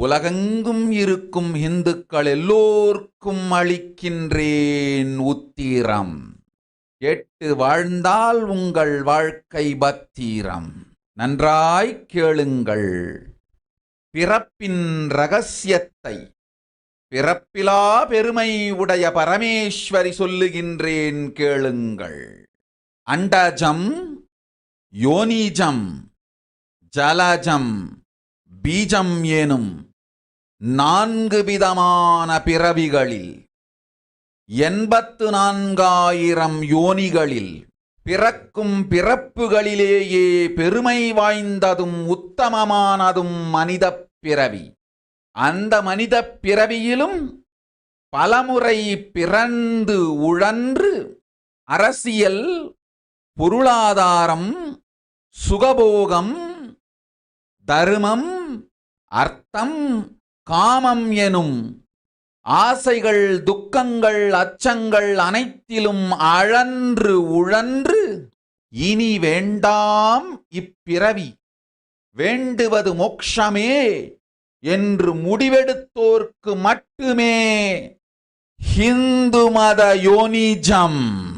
உலகெங்கும் இருக்கும் இந்துக்கள் எல்லோர்க்கும் அளிக்கின்றேன் உத்தீரம். கேட்டு வாழ்ந்தால் உங்கள் வாழ்க்கை பத்தீரம். நன்றாய் கேளுங்கள். பிறப்பின் ரகசியத்தை பிறப்பிலா பெருமை உடைய பரமேஸ்வரி சொல்லுகின்றேன் கேளுங்கள். அண்டஜம் யோனிஜம் ஜலஜம் பீஜம் ஏனும் நான்கு விதமான பிறவிகளில் எண்பத்து நான்காயிரம் யோனிகளில் பிறக்கும் பிறப்புகளிலேயே பெருமை வாய்ந்ததும் உத்தமமானதும் மனிதப் பிறவி. அந்த மனிதப் பிறவியிலும் பலமுறை பிறந்து உழன்று அரசியல் பொருளாதாரம் சுகபோகம் தருமம் அர்த்தம் காமம் எனும் ஆசைகள் துக்கங்கள் அச்சங்கள் அனைத்திலும் அழன்று உழன்று இனி வேண்டாம் இப்பிறவி. வேண்டுவது மோக்ஷமே என்று முடிவெடுத்தோர்க்கு மட்டுமே. ஹிந்து மத யோனிஜம்.